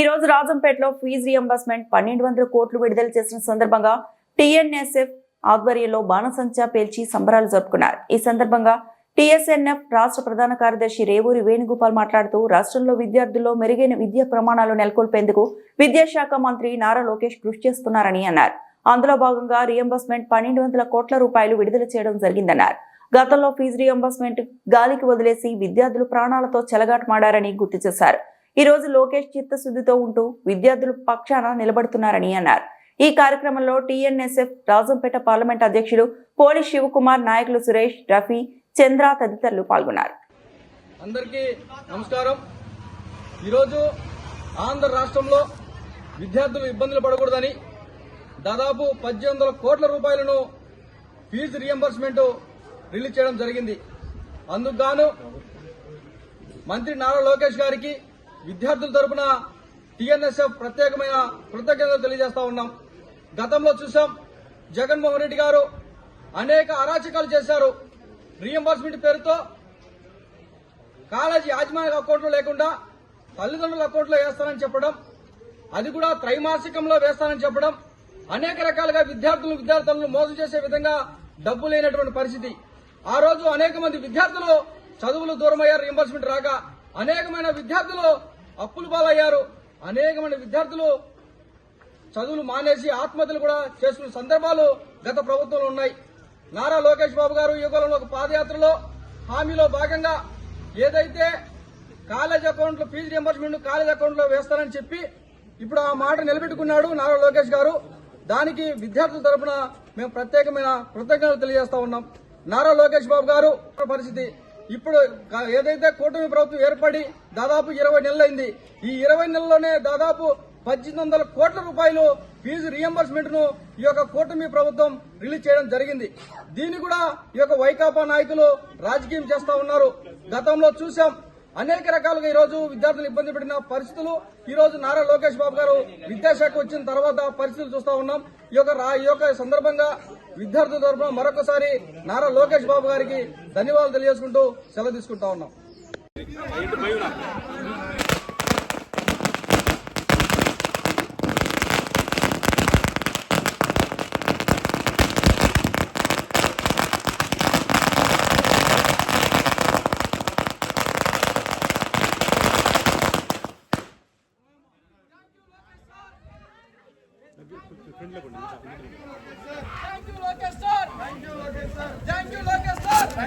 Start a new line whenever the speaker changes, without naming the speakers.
ఈ రోజు రాజంపేటలో fee reimbursement పన్నెండు వందల కోట్లు విడుదల చేసిన సందర్భంగా టీఎన్ఎస్ఎఫ్ ఆధ్వర్యంలో బాణసంచా పేల్చి సంబరాలు జరుపుకున్నారు ఈ సందర్భంగా టీఎస్ఎన్ఎఫ్ రాష్ట్ర ప్రధాన కార్యదర్శి రేవూరి వేణుగోపాల్ మాట్లాడుతూ రాష్ట్రంలో విద్యార్థుల్లో మెరుగైన విద్యా ప్రమాణాలు నెలకొల్పేందుకు విద్యాశాఖ మంత్రి నారా లోకేష్ కృషి చేస్తున్నారని అన్నారు అందులో భాగంగా రియంబర్స్మెంట్ పన్నెండు వందల కోట్ల రూపాయలు విడుదల చేయడం జరిగిందన్నారు గతంలో ఫీజు రియంబర్స్మెంట్ గాలికి వదిలేసి విద్యార్థులు ప్రాణాలతో చెలగాటమాడారని గుర్తు చేశారు ఈ రోజు లోకేష్ చిత్తశుద్ధితో ఉంటూ విద్యార్థులు పక్షాన నిలబడుతున్నారని అన్నారు ఈ కార్యక్రమంలో టీఎన్ఎస్ఎఫ్ రాజంపేట పార్లమెంట్ అధ్యక్షులు పోలి శివకుమార్ నాయకులు సురేష్ రఫీ చంద్ర తదితరులు పాల్గొన్నారు
అందరికీ నమస్కారం ఈరోజు ఆంధ్ర రాష్ట్రంలో విద్యార్థులు ఇబ్బందులు పడకూడదని దాదాపు పద్దెనిమిది కోట్ల రూపాయలను ఫీజు రియంబర్స్మెంట్ రిలీజ్ చేయడం జరిగింది అందుకు గాను మంత్రి నారా లోకేష్ గారికి విద్యార్థుల తరపున టీఎన్ఎస్ఎఫ్ ప్రత్యేకమైన కృతజ్ఞతలు తెలియజేస్తా ఉన్నాం గతంలో చూసాం జగన్మోహన్ రెడ్డి గారు అనేక అరాచకాలు చేశారు రీఎంబర్స్మెంట్ పేరుతో కాలేజీ యాజమాన్య అకౌంట్లో లేకుండా తల్లిదండ్రుల అకౌంట్లో వేస్తానని చెప్పడం అది కూడా త్రైమాసికంలో వేస్తానని చెప్పడం అనేక రకాలుగా విద్యార్థులు విద్యార్థులను మోసం చేసే విధంగా డబ్బు లేనటువంటి పరిస్థితి ఆ రోజు అనేక మంది విద్యార్థులు చదువులు దూరమయ్యారు రీఎంబర్స్మెంట్ రాగా అనేకమైన విద్యార్థులు అప్పులు బాలయ్యారు అనేక మంది విద్యార్థులు చదువులు మానేసి ఆత్మహత్యలు కూడా చేసుకున్న సందర్భాలు గత ప్రభుత్వంలో ఉన్నాయి నారా లోకేష్ బాబు గారు యుగంలో ఒక పాదయాత్రలో హామీలో భాగంగా ఏదైతే కాలేజ్ అకౌంట్లో ఫీజు రియంబర్స్మెంట్ కాలేజ్ అకౌంట్లో వేస్తారని చెప్పి ఇప్పుడు ఆ మాట నిలబెట్టుకున్నాడు నారా లోకేష్ గారు దానికి విద్యార్థుల తరఫున మేము ప్రత్యేకమైన కృతజ్ఞతలు తెలియజేస్తా ఉన్నాం నారా లోకేష్ బాబు గారు పరిస్థితి ఇప్పుడు ఏదైతే కూటమి ప్రభుత్వం ఏర్పడి దాదాపు ఇరవై నెలలైంది ఈ ఇరవై నెలల్లోనే దాదాపు పద్దెనిమిది వందల కోట్ల రూపాయలు ఫీజు రియంబర్స్మెంట్ ను ఈ యొక్క కూటమి ప్రభుత్వం రిలీజ్ చేయడం జరిగింది దీన్ని కూడా ఈ యొక్క వైకాపా నాయకులు రాజకీయం చేస్తా ఉన్నారు గతంలో చూశాం అనేక రకాలుగా ఈ రోజు విద్యార్థులు ఇబ్బంది పడిన పరిస్థితులు ఈ రోజు నారా లోకేష్ బాబు గారు విద్యాశాఖ వచ్చిన తర్వాత పరిస్థితులు చూస్తా ఉన్నాం ఈ యొక్క ఈ యొక్క సందర్భంగా విద్యార్థుల తరఫున మరొకసారి నారా లోకేష్ బాబు గారికి ధన్యవాదాలు తెలియజేసుకుంటూ సెలవు తీసుకుంటా ఉన్నాం Thank you, Lokesh sir. Thank you, Lokesh sir. Thank you, Lokesh sir.